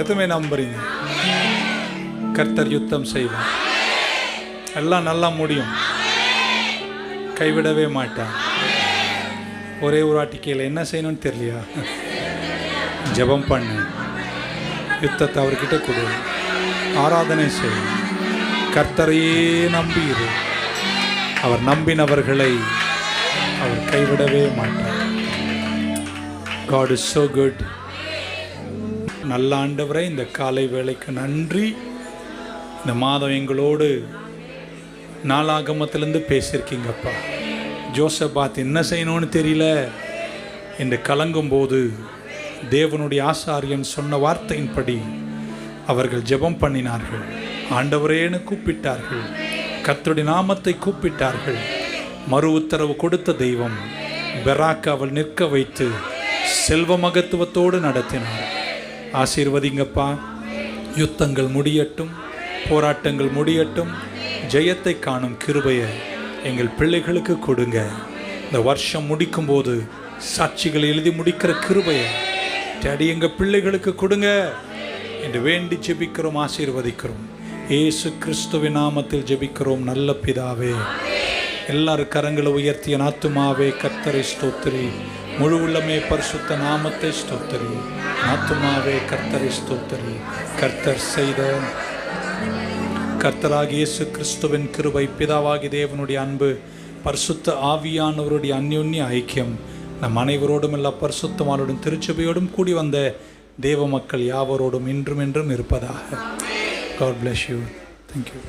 எதுவுமே நம்புறீங்க? கர்த்தர் யுத்தம் செய்வார். எல்லாம் நல்லா முடியும். கைவிடவே மாட்டான் ஒரே ஒரு வாட்டி கீழே என்ன செய்யணும்னு தெரியலையா? ஜெபம் பண்ணு. யுத்தத்தை அவர்கிட்ட கொடு. ஆராதனை செய். கர்த்தரையே நம்பியிரு அவர் நம்பினவர்களை அவர் கைவிடவே மாட்டார். காட் இஸ் ஸோ குட் நல்லாண்டவரை இந்த காலை வேலைக்கு நன்றி. இந்த மாதம் எங்களோடு நாளாகமத்திலேருந்து பேசியிருக்கீங்கப்பா. ஜோசப் பார்த்து என்ன செய்யணும்னு தெரியல. என்று கலங்கும்போது தேவனுடைய ஆசாரியன் சொன்ன வார்த்தையின்படி அவர்கள் ஜெபம் பண்ணினார்கள். ஆண்டவரேன்னு கூப்பிட்டார்கள். கர்த்தருடைய நாமத்தை கூப்பிட்டார்கள். மறு உத்தரவு கொடுத்த தெய்வம் பெராக் அவள் நிற்க வைத்து செல்வ மகத்துவத்தோடு நடத்தினார். ஆசீர்வதிங்கப்பா. யுத்தங்கள் முடியட்டும் போராட்டங்கள் முடியட்டும் ஜெயத்தை காணும் கிருபையை எங்கள் பிள்ளைகளுக்கு கொடுங்க. இந்த வருஷம் முடிக்கும்போது சாட்சிகளை எழுதி முடிக்கிற கிருபையை டேடி எங்கள் பிள்ளைகளுக்கு கொடுங்க என்று வேண்டி ஜெபிக்கிறோம் ஆசீர்வதிக்கிறோம். இயேசு கிறிஸ்துவின் நாமத்தில் ஜெபிக்கிறோம் நல்ல பிதாவே. எல்லாரும் கரங்களை உயர்த்திய நாத்துமாவே கர்த்தரை ஸ்தோத்திரி. முழு உள்ளமே பரிசுத்த நாமத்தை ஸ்தோத்திரி. நாத்துமாவே கர்த்தரை ஸ்தோத்திரி. கர்த்தர் செய்த கர்த்தராகிய இயேசு கிறிஸ்துவின் கிருபை பிதாவாகி தேவனுடைய அன்பு பரிசுத்த ஆவியானவருடைய அந்யோன்ய ஐக்கியம் நம் அனைவரோடும் எல்லா பரிசுத்தமானோடும் திருச்சபையோடும் கூடி வந்த தேவ மக்கள் யாவரோடும் இன்றும் என்றும் இருப்பதாக. God bless you thank you